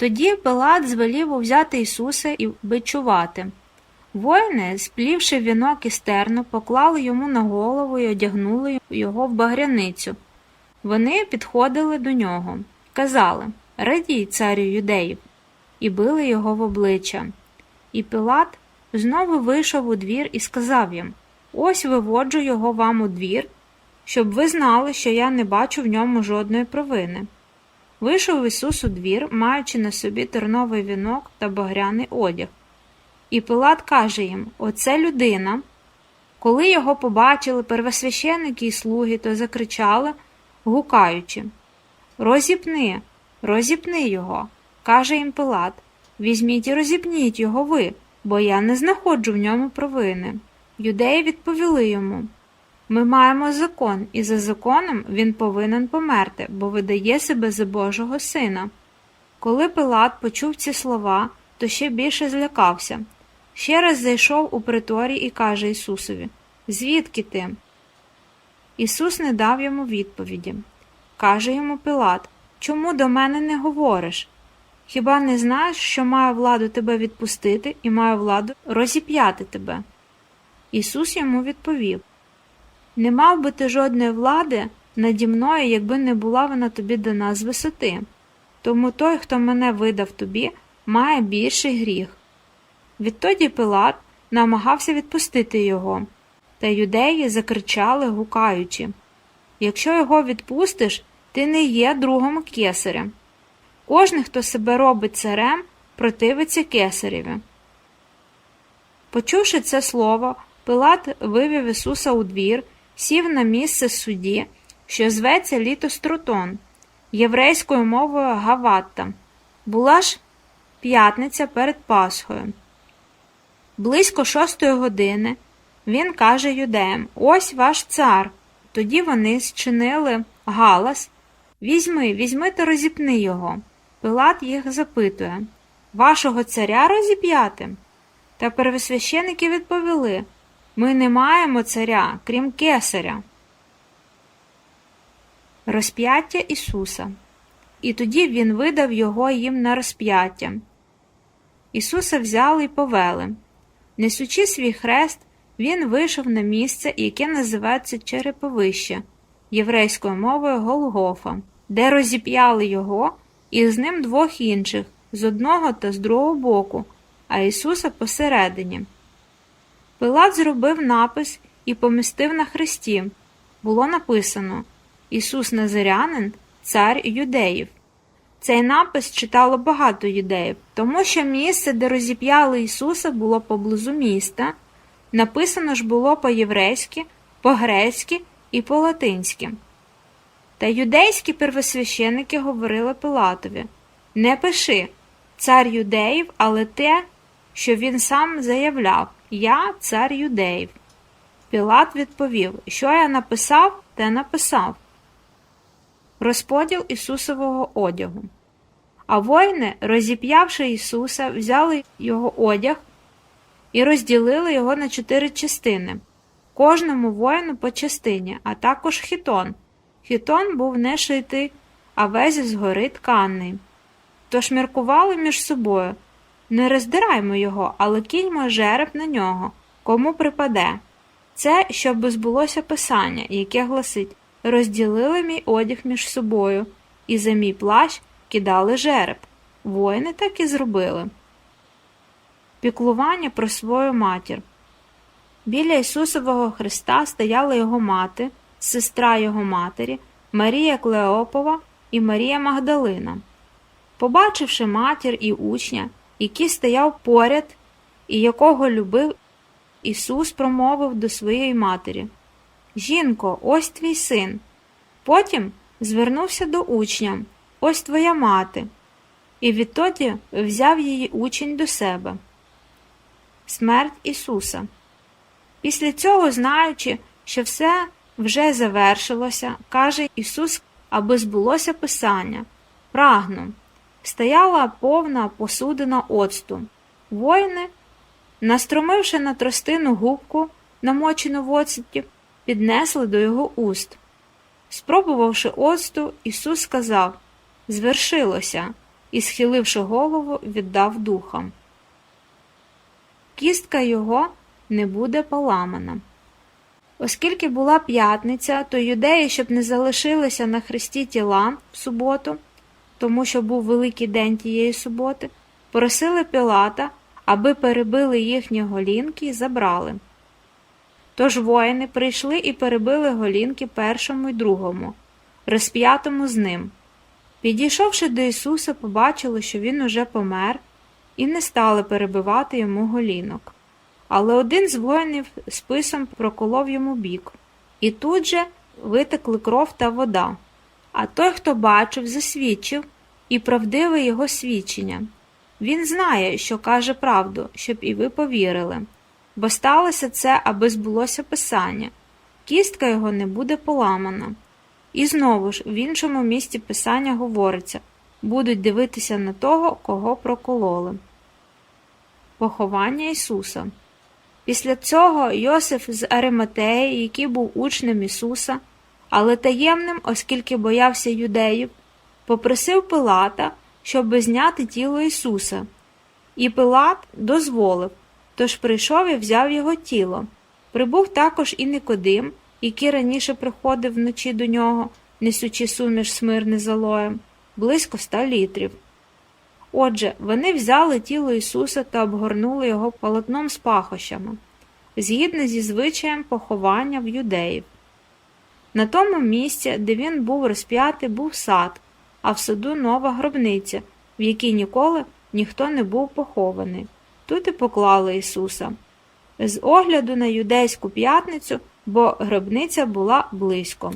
Тоді Пилат звелів узяти Ісуса і бичувати. Воїни, сплівши вінок і стерну, поклали йому на голову і одягнули його в багряницю. Вони підходили до нього, казали Радій, царю юдеїв, і били його в обличчя. І Пилат знову вийшов у двір і сказав їм Ось виводжу його вам у двір, щоб ви знали, що я не бачу в ньому жодної провини. Вийшов Ісус у двір, маючи на собі терновий вінок та багряний одяг. І Пилат каже їм: Оце людина. Коли його побачили первосвященники і слуги, то закричали, гукаючи Розіпни, розіпни його. каже їм Пилат. Візьміть і розіпніть його ви, бо я не знаходжу в ньому провини. Юдеї відповіли йому Ми маємо закон, і за законом він повинен померти, бо видає себе за Божого сина. Коли Пилат почув ці слова, то ще більше злякався. Ще раз зайшов у приторій і каже Ісусові Звідки ти? Ісус не дав йому відповіді. Каже йому Пилат Чому до мене не говориш? Хіба не знаєш, що маю владу тебе відпустити і маю владу розіп'яти тебе? Ісус йому відповів Не мав би ти жодної влади наді мною, якби не була вона тобі дана з висоти. Тому той, хто мене видав тобі, має більший гріх. Відтоді Пилат намагався відпустити його, та юдеї закричали, гукаючи Якщо його відпустиш, ти не є другом кесаря. Кожний, хто себе робить царем, противиться кесареві. Почувши це слово, Пилат вивів Ісуса у двір, сів на місце судді, що зветься Літостротон, єврейською мовою Гаватта. Була ж п'ятниця перед Пасхою. Близько шостої години він каже юдеям Ось ваш цар. Тоді вони зчинили галас Візьми, візьми та розіпни його. Пилат їх запитує Вашого царя розіп'яти? Та первосвященики відповіли Ми не маємо царя, крім кесаря. Розп'яття Ісуса. І тоді він видав його їм на розп'яття. Ісуса взяли й повели. Несучи свій хрест, він вийшов на місце, яке називається Череповище, єврейською мовою Голгофа, де розіп'яли його і з ним двох інших з одного та з другого боку, а Ісуса посередині. Пилат зробив напис і помістив на хресті. Було написано Ісус Назарянин, цар юдеїв. Цей напис читало багато юдеїв, тому що місце, де розіп'яли Ісуса, було поблизу міста. Написано ж було по-єврейськи, по-грецьки і по-латинськи. Та юдейські первосвященики говорили Пилатові Не пиши, цар юдеїв, але те, що він сам заявляв Я цар юдеїв. Пілат відповів, що я написав, те написав. Розподіл Ісусового одягу. А воїни, розіп'явши Ісуса, взяли його одяг і розділили його на чотири частини, кожному воїну по частині, а також хітон. Хітон був не шитий, а весь згори тканий. Тож міркували між собою не роздираймо його, але кіньмо жереб на нього, кому припаде. Це щоб збулося писання, яке гласить розділили мій одяг між собою, і за мій плащ кидали жереб. Воїни так і зробили. Піклування про свою матір. Біля Ісусового Христа стояла його мати, сестра його матері, Марія Клеопова і Марія Магдалина. Побачивши матір і учня, який стояв поряд і якого любив, Ісус промовив до своєї матері Жінко, ось твій син. Потім звернувся до учня Ось твоя мати. І відтоді взяв її учень до себе. Смерть Ісуса. Після цього, знаючи, що все вже завершилося, каже Ісус, аби збулося Писання Прагну. Стояла повна посудина оцту. Воїни, настромивши на тростину губку, намочену в оцеті, піднесли до його уст. Спробувавши оцту, Ісус сказав Звершилося, і, схиливши голову, віддав духа. Кістка його не буде поламана. Оскільки була п'ятниця, то юдеї, щоб не залишилися на хресті тіла в суботу, тому що був великий день тієї суботи, просили Пілата, аби перебили їхні голінки і забрали. Тож воїни прийшли і перебили голінки першому й другому, розп'ятому з ним. Підійшовши до Ісуса, побачили, що він уже помер, і не стали перебивати йому голінок. Але один з воїнів списом проколов йому бік, і тут же витекли кров та вода. А той, хто бачив, засвідчив, і правдиве його свідчення. Він знає, що каже правду, щоб і ви повірили. Бо сталося це, аби збулося писання кістка його не буде поламана. І знову ж в іншому місці писання говориться будуть дивитися на того, кого прокололи. Поховання Ісуса. Після цього Йосиф з Ариматеї, який був учнем Ісуса, але таємним, оскільки боявся юдеїв, попросив Пилата, щоб зняти тіло Ісуса. І Пилат дозволив, тож прийшов і взяв його тіло. Прибув також і Никодим, який раніше приходив вночі до нього, несучи суміш смирни з алоєм, близько ста літрів. Отже, вони взяли тіло Ісуса та обгорнули його полотном з пахощами, згідно зі звичаєм поховання в юдеїв. На тому місці, де він був розп'ятий, був сад, а в саду нова гробниця, в якій ніколи ніхто не був похований. Тут і поклали Ісуса. З огляду на юдейську п'ятницю, бо гробниця була близько.